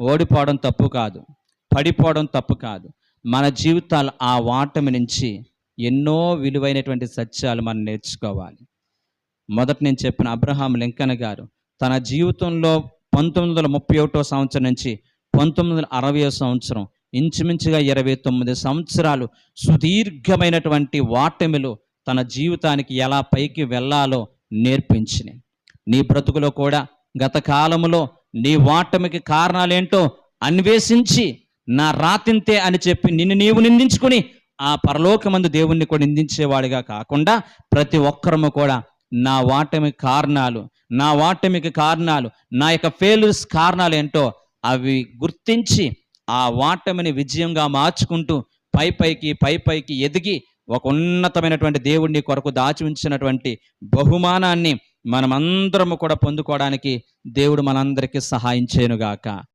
ఓడిపోవడం తప్పు కాదు పడిపోవడం తప్పు కాదు. మన జీవితాలు ఆ వాటమి నుంచి ఎన్నో విలువైనటువంటి సత్యాలు మనం నేర్చుకోవాలి. మొదటి నేను చెప్పిన అబ్రహాం లింకన్ గారు తన జీవితంలో పంతొమ్మిది వందల ముప్పై ఒకటో సంవత్సరం నుంచి పంతొమ్మిది వందల అరవై సంవత్సరం ఇంచుమించుగా ఇరవై తొమ్మిది సంవత్సరాలు సుదీర్ఘమైనటువంటి వాటమిలు తన జీవితానికి ఎలా పైకి వెళ్ళాలో నేర్పించినాయి. నీ బ్రతుకులో కూడా గత కాలంలో నీ వాటమికి కారణాలేంటో అన్వేషించి నా రాతింతే అని చెప్పి నిన్ను నీవు నిందించుకుని ఆ పరలోకమందు దేవుణ్ణి కూడా నిందించేవాడిగా కాకుండా ప్రతి ఒక్కరము కూడా నా వాటమి కారణాలు నా వాటమికి కారణాలు నా యొక్క ఫెయిల్యూర్స్ కారణాలు ఏంటో అవి గుర్తించి ఆ వాటమిని విజయంగా మార్చుకుంటూ పై పైకి పై పైకి ఎదిగి ఒక ఉన్నతమైనటువంటి దేవుడిని కొరకు దాచి ఉంచినటువంటి బహుమానాన్ని మనమందరము కూడా పొందుకోవడానికి దేవుడు మనందరికీ సహాయం చేయనుగాక.